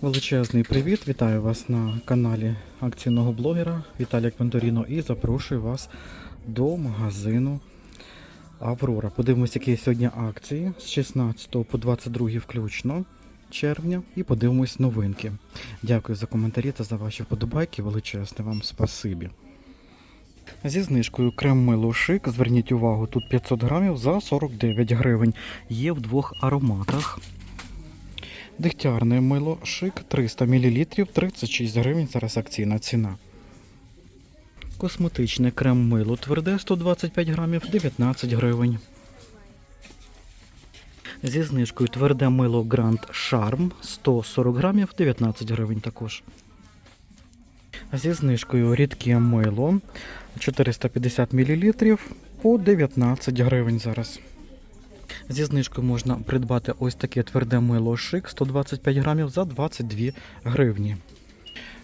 Величезний привіт! Вітаю вас на каналі акційного блогера Віталія Квенторіно і запрошую вас до магазину Аврора. Подивимось, які сьогодні акції з 16 по 22 включно червня і подивимось новинки. Дякую за коментарі та за ваші вподобайки. Величезне вам спасибі. Зі знижкою крем мило шик. Зверніть увагу, тут 500 грамів за 49 гривень. Є в двох ароматах. Дегтярне мило шик 300 мл 36 гривень. Зараз акційна ціна. Косметичне крем мило тверде 125 грамів 19 гривень. Зі знижкою тверде мило Grand Charm 140 грамів 19 гривень також. Зі знижкою рідке мило 450 мл по 19 гривень зараз. Зі знижкою можна придбати ось таке тверде мило шик 125 грамів за 22 гривні.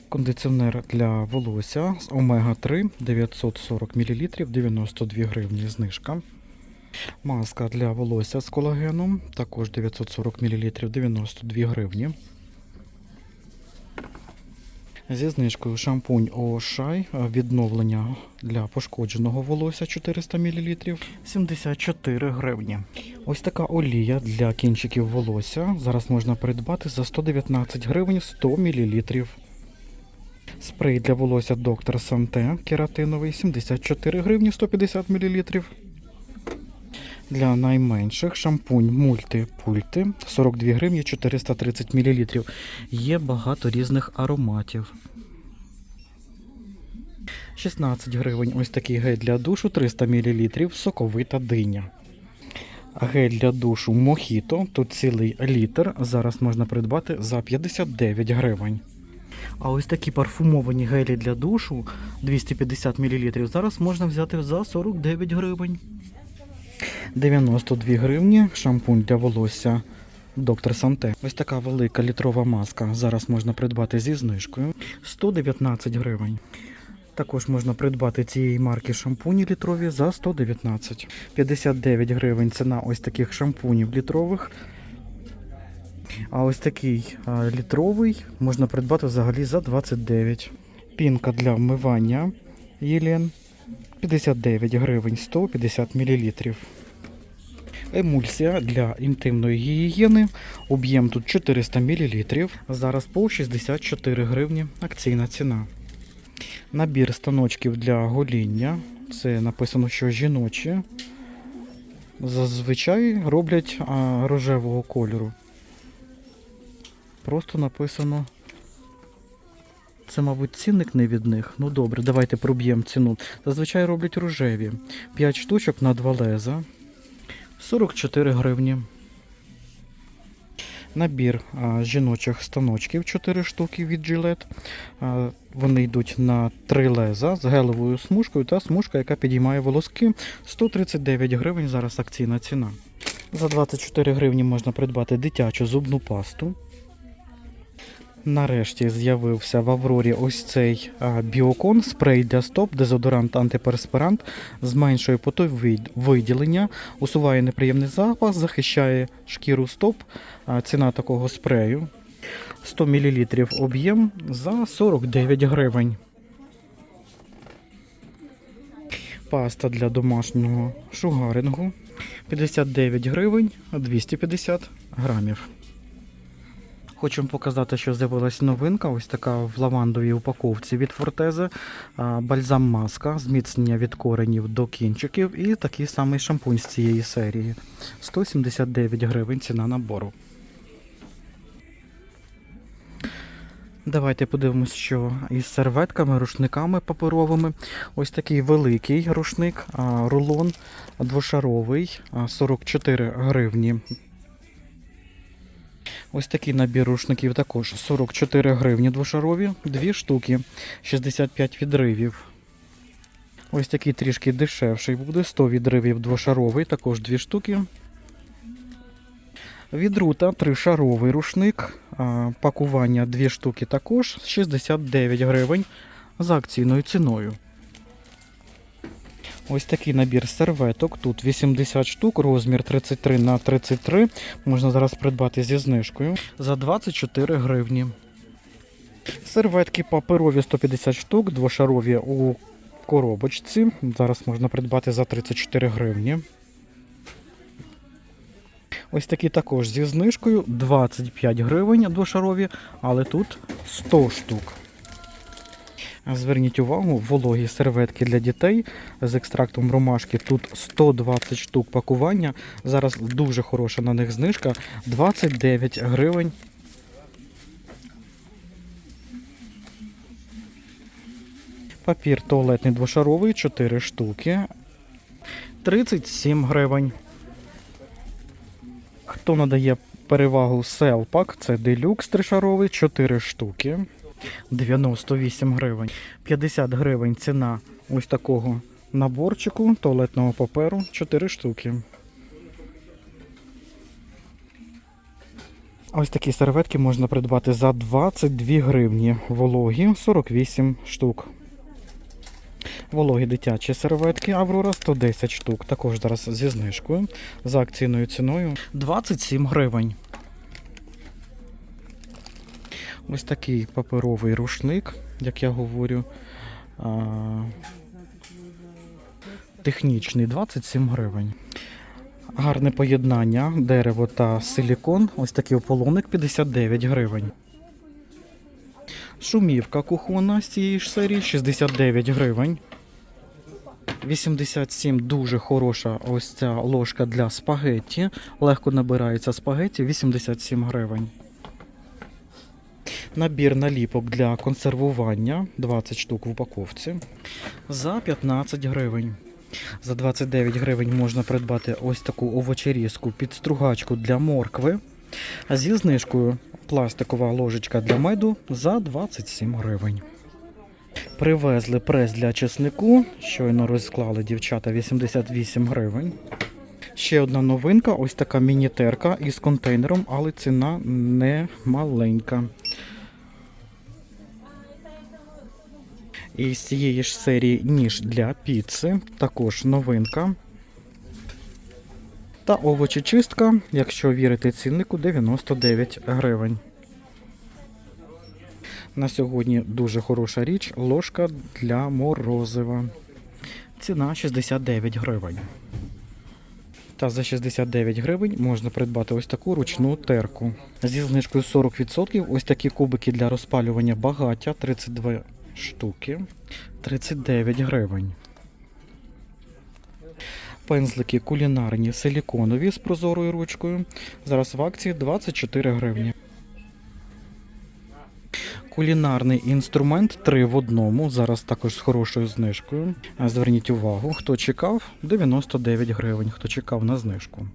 Кондиціонер для волосся з омега 3 940 мл 92 гривні знижка. Маска для волосся з колагеном також 940 мл 92 гривні. Зі знижкою шампунь Ошай відновлення для пошкодженого волосся 400 мл 74 гривні. Ось така олія для кінчиків волосся. Зараз можна придбати за 119 гривень 100 мл. Спрей для волосся доктор Санте кератиновий 74 гривні 150 мл. Для найменших шампунь мультипульти 42 гривні 430 мл. Є багато різних ароматів. 16 гривень ось такий гель для душу 300 мл соковита диня. Гель для душу Мохіто, тут цілий літр. Зараз можна придбати за 59 гривень. А ось такі парфумовані гелі для душу 250 мл зараз можна взяти за 49 гривень. 92 гривні шампунь для волосся Доктор Санте. Ось така велика літрова маска. Зараз можна придбати зі знижкою 119 гривень. Також можна придбати цієї марки шампуні літрові за 119. 59 гривень ціна ось таких шампунів літрових. А ось такий літровий можна придбати взагалі за 29. Пінка для вмивання Єлен 59 гривень 150 мл. Емульсія для інтимної гігієни. Об'єм тут 400 мл. Зараз по 64 гривні акційна ціна. Набір станочків для гоління. Це написано, що жіночі. Зазвичай роблять а, рожевого кольору. Просто написано. Це, мабуть, цінник не від них. Ну добре, давайте проб'ємо ціну. Зазвичай роблять рожеві. 5 штучок на 2 леза. 44 гривні. Набір а, жіночих станочків 4 штуки від Gillette. А, вони йдуть на 3 леза з гелевою смужкою та смужка, яка підіймає волоски. 139 гривень зараз акційна ціна. За 24 гривні можна придбати дитячу зубну пасту. Нарешті з'явився в Аврорі ось цей біокон, спрей для стоп, дезодорант антиперспирант, зменшує поток виділення, усуває неприємний запах, захищає шкіру стоп. Ціна такого спрею 100 мл об'єм за 49 гривень. Паста для домашнього шугарингу 59 гривень 250 грамів. Хочу показати, що з'явилась новинка. Ось така в лавандовій упаковці від Фортези. Бальзам маска, зміцнення від коренів до кінчиків. І такий самий шампунь з цієї серії. 179 гривень ціна набору. Давайте подивимось, що із серветками, рушниками паперовими. Ось такий великий рушник, рулон двошаровий, 44 гривні Ось такий набір рушників також 44 гривні двошарові, дві штуки, 65 відривів. Ось такий трішки дешевший буде, 100 відривів двошаровий, також дві штуки. Від рута тришаровий рушник, пакування дві штуки також 69 гривень за акційною ціною. Ось такий набір серветок. Тут 80 штук, розмір 33 на 33. Можна зараз придбати зі знижкою за 24 гривні. Серветки паперові 150 штук, двошарові у коробочці. Зараз можна придбати за 34 гривні. Ось такі також зі знижкою 25 гривень двошарові, але тут 100 штук. Зверніть увагу, вологі серветки для дітей з екстрактом ромашки. Тут 120 штук пакування. Зараз дуже хороша на них знижка 29 гривень. Папір туалетний двошаровий 4 штуки. 37 гривень. Хто надає перевагу селпак, це делюкс тришаровий 4 штуки. 98 гривень. 50 гривень ціна ось такого наборчику туалетного паперу 4 штуки. Ось такі серветки можна придбати за 22 гривні. Вологі 48 штук. Вологі дитячі серветки Аврора 110 штук. Також зараз зі знижкою. За акційною ціною 27 гривень. Ось такий паперовий рушник, як я говорю. Технічний 27 гривень. Гарне поєднання, дерево та силікон. Ось такий ополоник 59 гривень. Шумівка кухонна з цієї ж серії 69 гривень. 87 дуже хороша ось ця ложка для спагетті. Легко набирається спагетті 87 гривень. Набір наліпок для консервування 20 штук в упаковці за 15 гривень. За 29 гривень можна придбати ось таку овочерізку під стругачку для моркви. Зі знижкою пластикова ложечка для меду за 27 гривень. Привезли прес для чеснику. Щойно розклали дівчата 88 гривень. Ще одна новинка ось така мінітерка із контейнером, але ціна не маленька. І з цієї ж серії ніж для піци, також новинка. Та овочечистка, якщо вірити ціннику, 99 гривень. На сьогодні дуже хороша річ ложка для морозива. Ціна 69 гривень. Та за 69 гривень можна придбати ось таку ручну терку. Зі знижкою 40% ось такі кубики для розпалювання багаття 32 штуки 39 гривень. Пензлики кулінарні силіконові з прозорою ручкою. Зараз в акції 24 гривні. Кулінарний інструмент 3 в одному. Зараз також з хорошою знижкою. Зверніть увагу, хто чекав 99 гривень, хто чекав на знижку.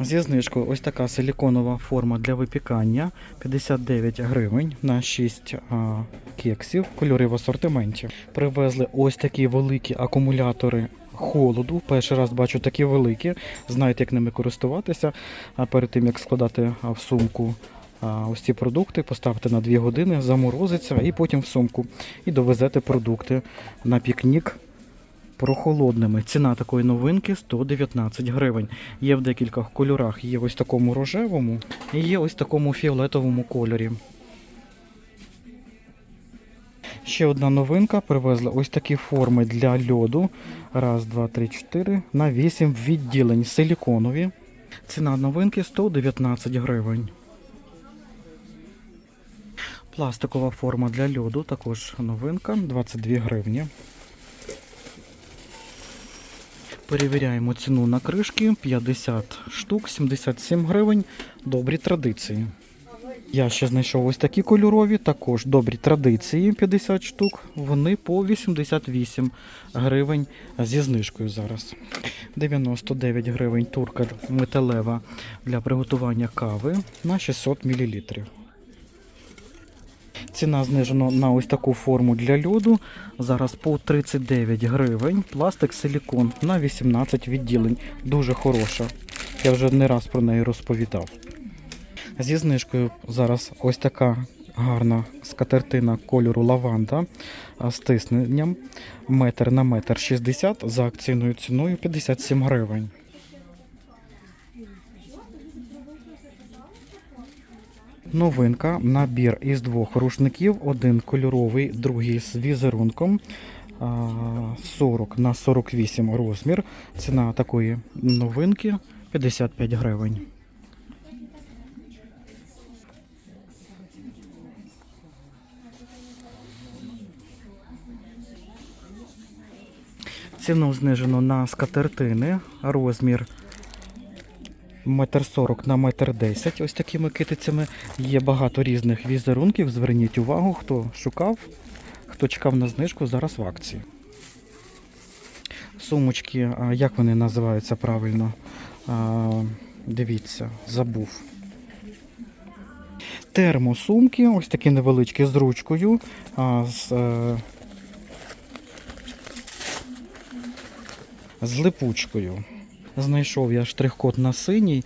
Зі знижкою ось така силіконова форма для випікання 59 гривень на 6 а, кексів. Кольори в асортименті. Привезли ось такі великі акумулятори холоду. Перший раз бачу такі великі. Знаєте, як ними користуватися. А перед тим як складати в сумку. Ось ці продукти поставте на 2 години, заморозиться і потім в сумку. І довезете продукти на пікнік прохолодними. Ціна такої новинки 119 гривень. Є в декількох кольорах. Є ось такому рожевому і є ось такому фіолетовому кольорі. Ще одна новинка. Привезли ось такі форми для льоду. Раз, два, три, чотири. На 8 відділень силіконові. Ціна новинки 119 гривень. Пластикова форма для льоду, також новинка 22 гривні. Перевіряємо ціну на кришки 50 штук, 77 гривень. Добрі традиції. Я ще знайшов ось такі кольорові, також добрі традиції 50 штук. Вони по 88 гривень зі знижкою зараз. 99 гривень турка металева для приготування кави на 600 мл. Ціна знижена на ось таку форму для льоду. Зараз по 39 гривень. Пластик силікон на 18 відділень. Дуже хороша. Я вже не раз про неї розповідав. Зі знижкою зараз ось така гарна скатертина кольору лаванда з тисненням метр на метр 60 за акційною ціною 57 гривень. Новинка набір із двох рушників, один кольоровий, другий з візерунком. а, 40 на 48 розмір. Ціна такої новинки 55 гривень. Ціну знижено на скатертини. Розмір метр сорок на метр десять. Ось такими китицями. Є багато різних візерунків. Зверніть увагу, хто шукав, хто чекав на знижку, зараз в акції. Сумочки, як вони називаються правильно? Дивіться, забув. Термосумки, ось такі невеличкі з ручкою. З, е, з липучкою. Знайшов я штрих-код на синій,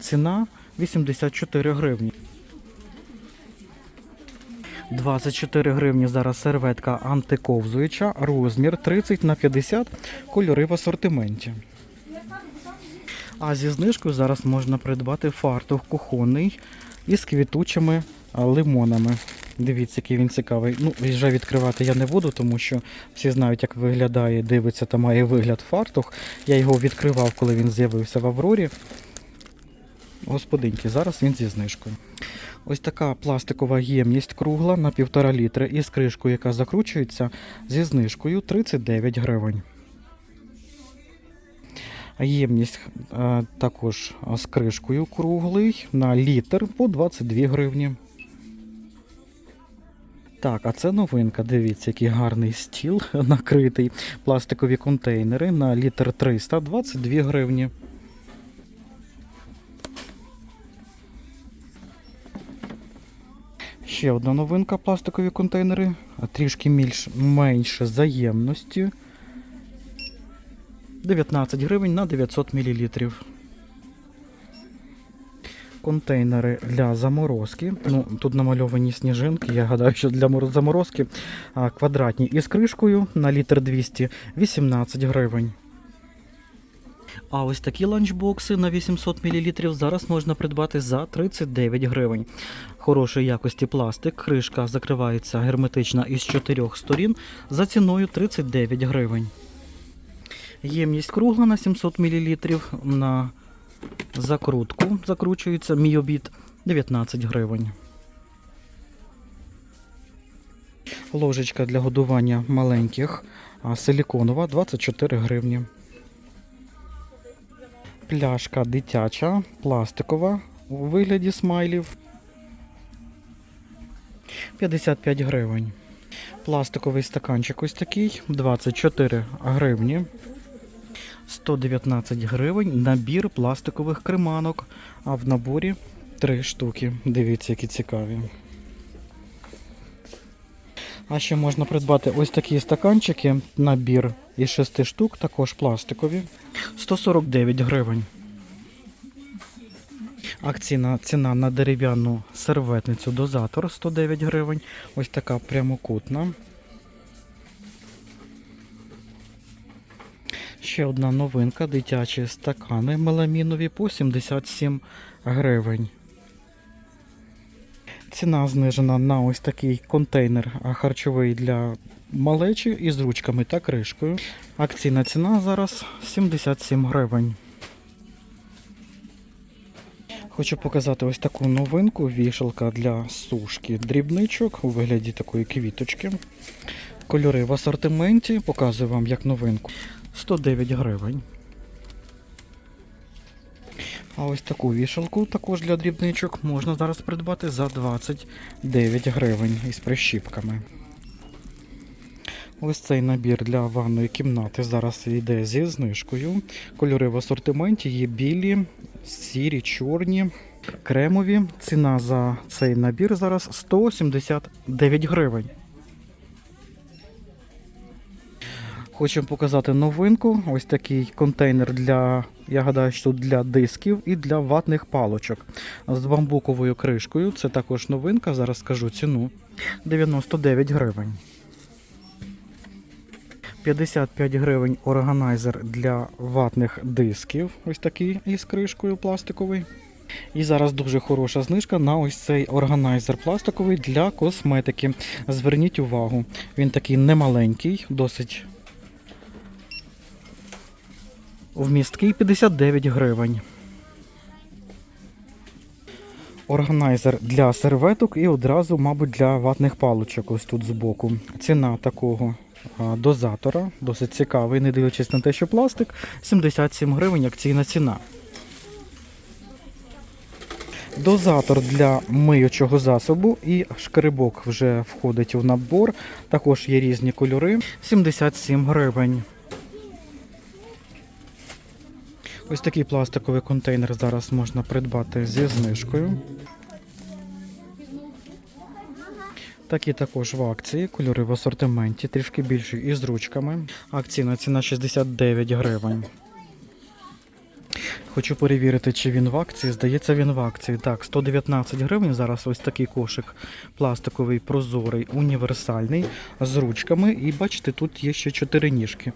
ціна 84 гривні. 24 гривні зараз серветка антиковзуюча, розмір 30 на 50, кольори в асортименті. А зі знижкою зараз можна придбати фартух кухонний із квітучими лимонами. Дивіться, який він цікавий. Ну, вже відкривати я не буду, тому що всі знають, як виглядає, дивиться та має вигляд фартух. Я його відкривав, коли він з'явився в Аврорі. Господинки, зараз він зі знижкою. Ось така пластикова ємність кругла на 1,5 літри із кришкою, яка закручується зі знижкою 39 гривень. Ємність е, також з кришкою круглий на літр по 22 гривні. Так, а це новинка. Дивіться, який гарний стіл накритий. Пластикові контейнери на літр 300, 22 гривні. Ще одна новинка пластикові контейнери, а трішки більш менше заємності. 19 гривень на 900 мл. Контейнери для заморозки. Ну, тут намальовані сніжинки. Я гадаю, що для заморозки квадратні із кришкою на літр 200 18 гривень. А ось такі ланчбокси на 800 мл зараз можна придбати за 39 гривень. Хорошої якості пластик, кришка закривається герметична із чотирьох сторін за ціною 39 гривень. Ємність кругла на 700 мл на закрутку закручується мій обід 19 гривень. Ложечка для годування маленьких силіконова 24 гривні. Пляшка дитяча, пластикова у вигляді смайлів 55 гривень. Пластиковий стаканчик ось такий 24 гривні. 119 гривень набір пластикових креманок, а в наборі 3 штуки. Дивіться, які цікаві. А ще можна придбати ось такі стаканчики, набір із 6 штук, також пластикові. 149 гривень. Акційна ціна на дерев'яну серветницю дозатор 109 гривень. Ось така прямокутна. Ще одна новинка дитячі стакани меламінові по 77 гривень. Ціна знижена на ось такий контейнер харчовий для малечі із ручками та кришкою. Акційна ціна зараз 77 гривень. Хочу показати ось таку новинку. Вішалка для сушки дрібничок у вигляді такої квіточки. Кольори в асортименті. Показую вам як новинку. 109 гривень. А ось таку вішалку також для дрібничок можна зараз придбати за 29 гривень із прищіпками. Ось цей набір для ванної кімнати зараз йде зі знижкою. Кольори в асортименті є білі, сірі, чорні, кремові. Ціна за цей набір зараз 179 гривень. Хочемо показати новинку. Ось такий контейнер для, я гадаю, що для дисків і для ватних палочок з бамбуковою кришкою. Це також новинка. Зараз скажу ціну. 99 гривень. 55 гривень органайзер для ватних дисків. Ось такий із кришкою пластиковий. І зараз дуже хороша знижка на ось цей органайзер пластиковий для косметики. Зверніть увагу, він такий немаленький, досить вмісткий 59 гривень. Органайзер для серветок і одразу, мабуть, для ватних паличок ось тут збоку. Ціна такого дозатора досить цікавий, не дивлячись на те, що пластик 77 гривень акційна ціна. Дозатор для миючого засобу і шкребок вже входить у набор. Також є різні кольори. 77 гривень. Ось такий пластиковий контейнер зараз можна придбати зі знижкою. Такі також в акції, кольори в асортименті, трішки більші і з ручками. Акційна ціна 69 гривень. Хочу перевірити, чи він в акції. Здається, він в акції. Так, 119 гривень. Зараз ось такий кошик пластиковий, прозорий, універсальний, з ручками. І бачите, тут є ще чотири ніжки.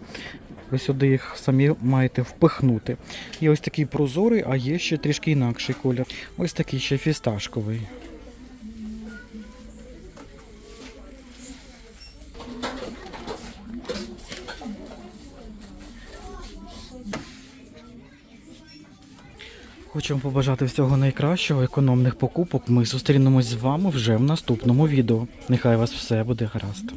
Ви сюди їх самі маєте впихнути. Є ось такий прозорий, а є ще трішки інакший колір. Ось такий ще фісташковий. Хочемо побажати всього найкращого, економних покупок. Ми зустрінемось з вами вже в наступному відео. Нехай вас все буде гаразд.